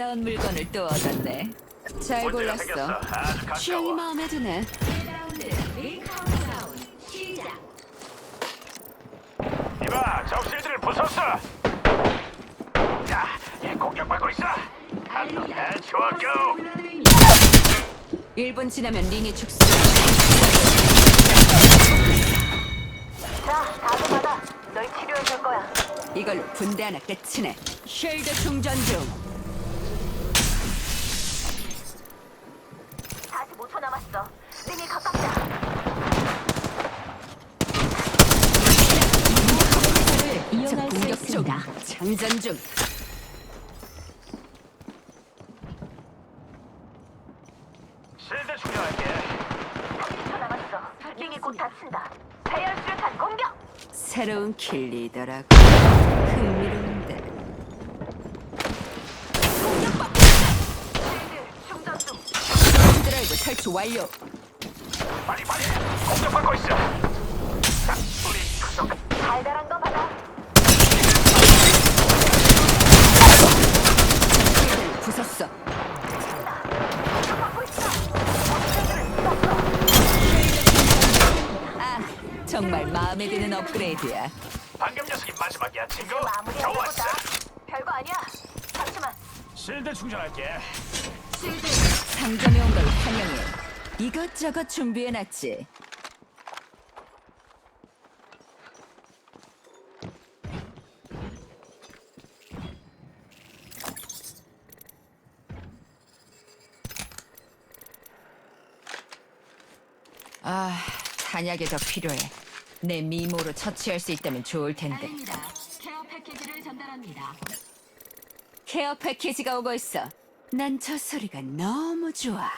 아름다운 물건을 또 얻었네. 잘 문제가 골랐어. 생겼어. 아주 취향이 가까워. 마음에 드네. 이봐, 적실들을 부쉈어. 야, 얘 공격받고 있어. 한놈 해치워줘. 1분 지나면 링이 축소. 자, 다들 받아. 널 치료해 줄 거야. 이걸로 분대 하나 끝이네. 쉴드 충전 중. 45초 남았어. 링이 가깝다. 적 공격 중. 장전 중. 실드 충전할게. 30초 남았어. 링이 곧 닫힌다. 배열 수류탄 공격! 새로운 킬리더라고. 흥미로운데. 실드 충전 중. 드라이브 설치 완료. 빨리 빨리. 공격받고 있어. 자, 우리 그쪽 달달한 거받아. 킬을 부쉈어. 공격받고 있어. 아, 정말 마음에 드는 업그레이드야. 방금 녀석이 마지막이야, 친구. 좋았어. 별거 아니야. 잠시만. 실드 충전할게. 상점에 온 걸 환영해. 이것저것 준비해놨지. 아, 탄약이 더 필요해. 내 미모로 처치할 수 있다면 좋을 텐데. 아닙니다. 케어 패키지를 전달합니다. 케어 패키지가 오고 있어. 난 저 소리가 너무 좋아.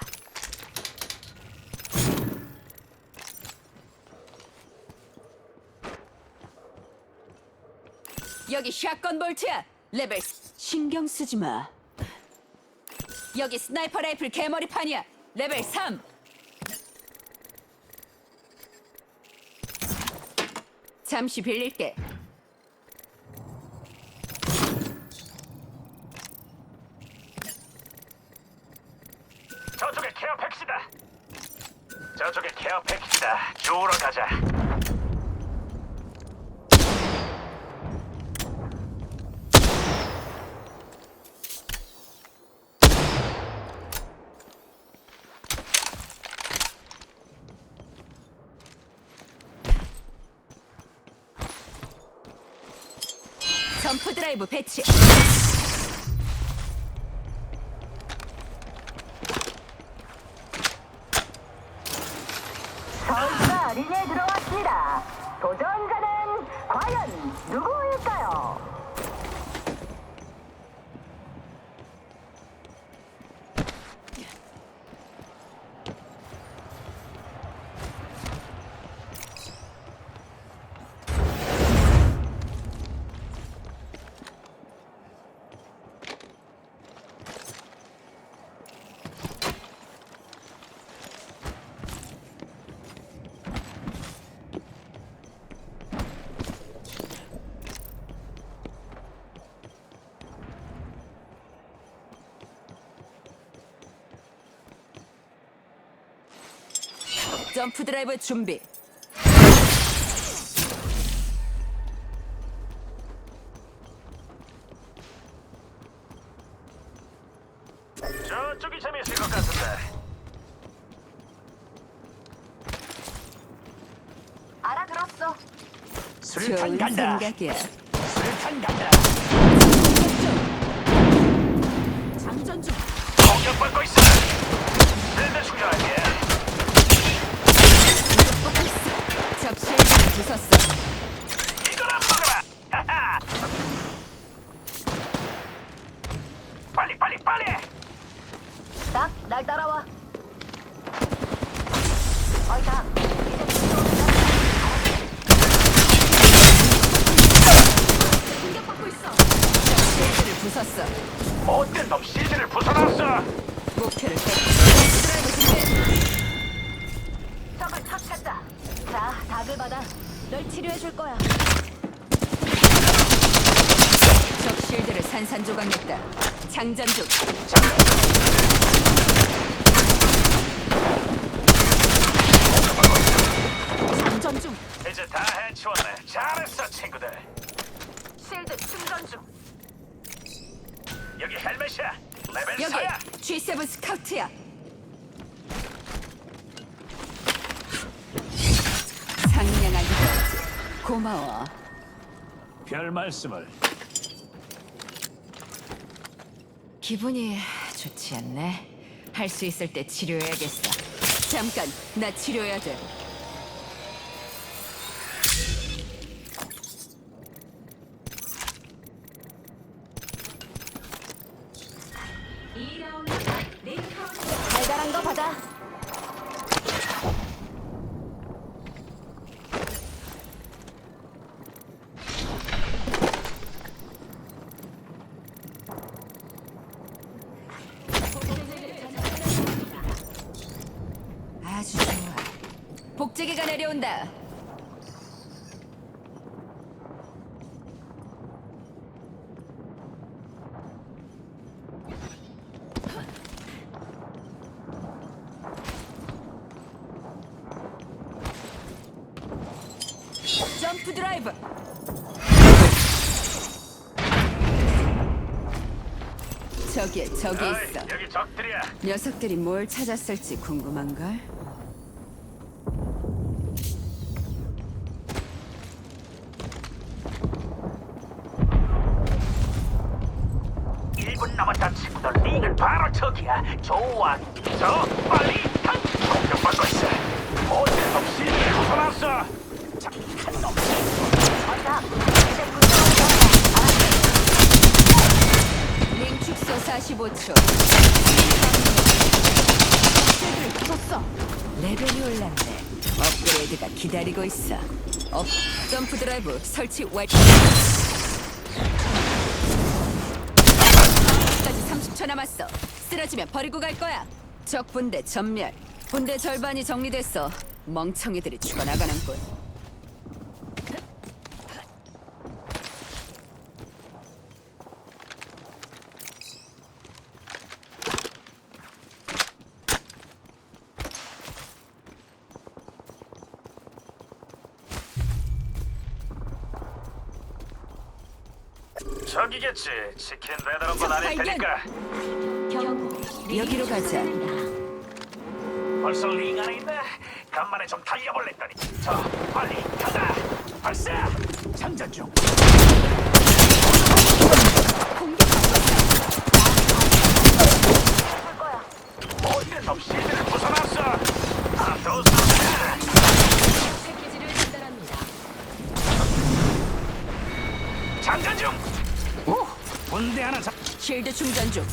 여기 샷건 볼트야. 레벨 스- 신경 쓰지 마. 여기 스나이퍼 라이플 개머리판이야. 레벨 3. 잠시 빌릴게. 저쪽에 케어 패키지다. 저쪽에 케어 패키지다. 주우러 가자. 점프 드라이브 배치. 선수가 링에 들어왔습니다. 도전자는 과연 누구일까요? 점프 드라이브 준비. 저쪽이 재미있을 것 같은데. 알아들었어. 좋은 간다. 생각이야. 수류탄 간다. 장전 중. 공격받고 있어. 실드 충전할게. 접시 치료해 줄 거야. 접시 실드를 산산조각냈다. 장전 중. 장전 중. 이제 다 해치웠네. 잘했어, 친구들. 실드 충전 중. 여기 헬멧이야. 레벨 여기 4야. G7 스카우트야. 고마워. 별 말씀을. 기분이 좋지 않네. 할 수 있을 때 치료해야겠어. 잠깐, 나 치료해야 돼. 달달한 거 받아. 내려온다. 점프 드라이브. 저기 저기 어이, 있어. 여기 적들이야. 녀석들이 뭘 찾았을지 궁금한걸? 일분 남았다, 친구들. 리는 바로 저기야. 좋아. 저 빨리 한 공격받고 있어. 모든 놈 실드를 벗어났어. 착한 놈. 이제 군대원이야. 링 축소 45초. 를 부쉈어. 레벨이 올랐네. 업그레이드가 기다리고 있어. 업 점프 드라이브 설치 완. 까지 30초 남았어. 쓰러지면 버리고 갈 거야. 적 분대 전멸. 분대 절반이 정리됐어. 멍청이들이 죽어나가는군. 저기겠지. 치킨 배달온 건 아닐 발견. 테니까. 여기로 가자. 벌써 링 안에 있네. 간만에 좀 달려볼랬더니. 저 빨리 가자. 발사. 장전 중. 볼 거야. 놈실 군대 하나 잡. 쉴드 충전 중.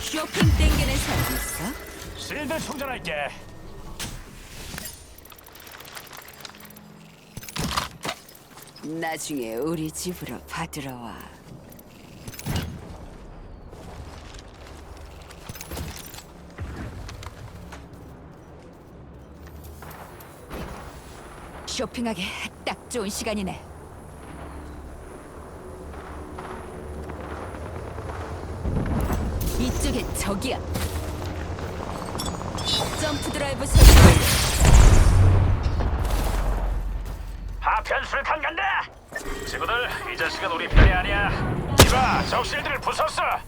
쇼핑 땡기는 사람 있어? 실드 충전할게. 나중에 우리 집으로 받으러 와. 쇼핑하기 딱 좋은 시간이네. 이쪽에 적이야. 점프 드라이브 설치 완료. 파편 술 탄 간다. 친구들, 이 자식은 우리 편이 아니야. 이봐, 적 실드를 부쉈어.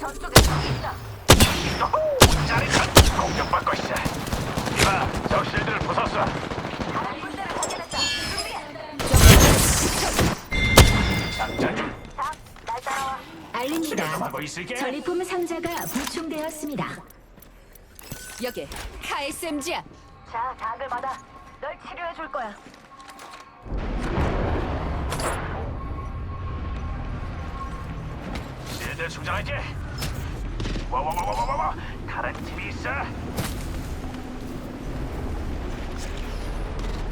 저쪽에 적 있다. 요호, 짜릿한 공격받고 있을게. 전리품 상자가 부총되었습니다. 여기 KSMG야. 자, 자극을 받아. 널 치료해 줄 거야. 실드 충전할게. 와와와와와와 다른 팀이 있어.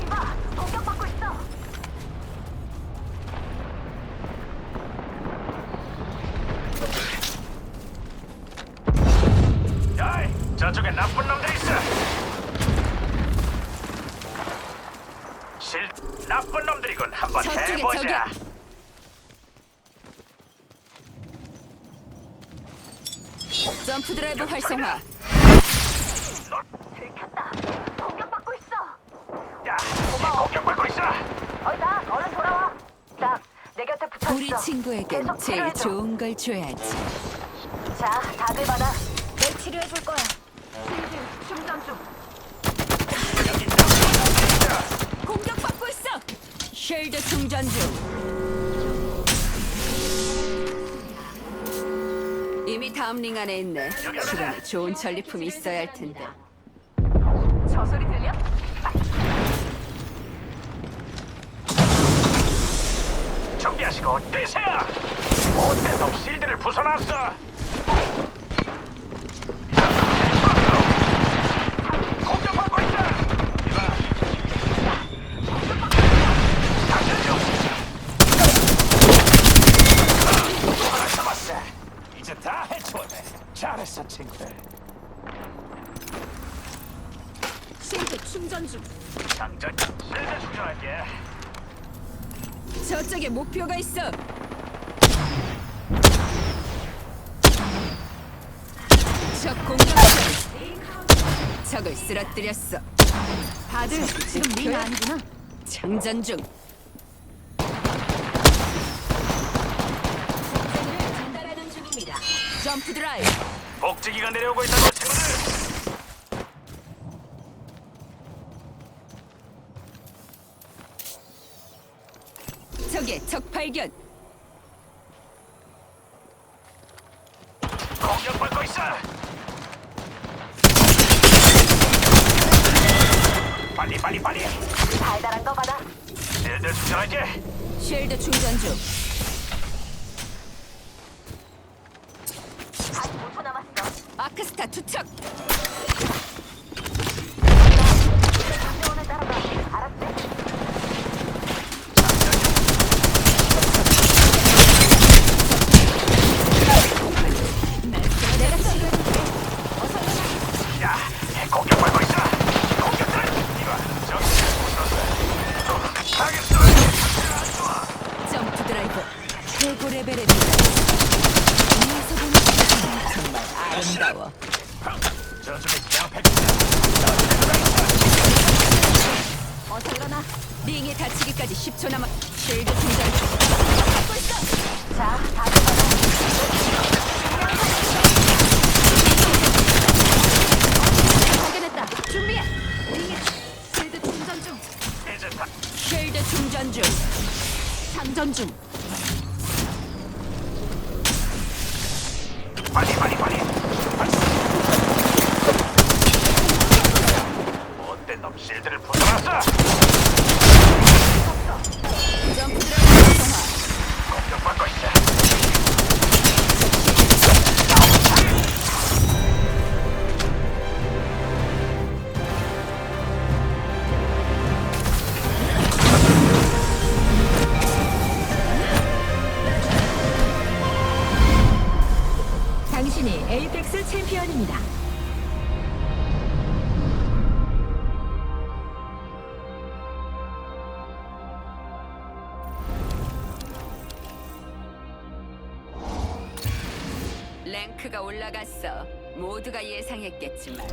이봐, 공격 점프 드라이브 활성화. 들켰다. 공격받고 있어. 야, 이 공격받고 있어. 어이다, 얼른 돌아와. 나, 내 곁에 붙어 우리 있어. 친구에겐 계속 제일 치료해줘. 좋은 걸 줘야지. 자, 다들 받아. 내 치료해 줄 거야. 충전 중. 공격받고 있어. 쉴드 충전 중. 이미 다음 링 안에 있네. 주변에 좋은 전리품이 있어야 할 텐데. 저 소리 들려? 준비하시고 뛰세요. 못된 놈 실드를 부숴놨어. 공격받고 있다. 이봐. 당신 좀. 하나 잡았어. 이제 다 해치웠네. 잘했어, 친구들. 쉴드 충전 중. 장전 실드 충전할게. 저쪽에 목표가 있어. 적 공격 중. 적을 쓰러뜨렸어. 다들 지금 링 아니구나. 장전 중. 생을 전달하는 중입니다. 점프 드라이브. 복지기가 내려오고 있다고 친구들. 적의 적 발견. 공격받고 있어. 빨리 빨리 빨리. 달달한 거 받아. 실드 충전할게. 쉴드 충전 중. 아직 5초 남았어. 아크스타 투척. 랭크가 올라갔어. 모두가 예상했겠지만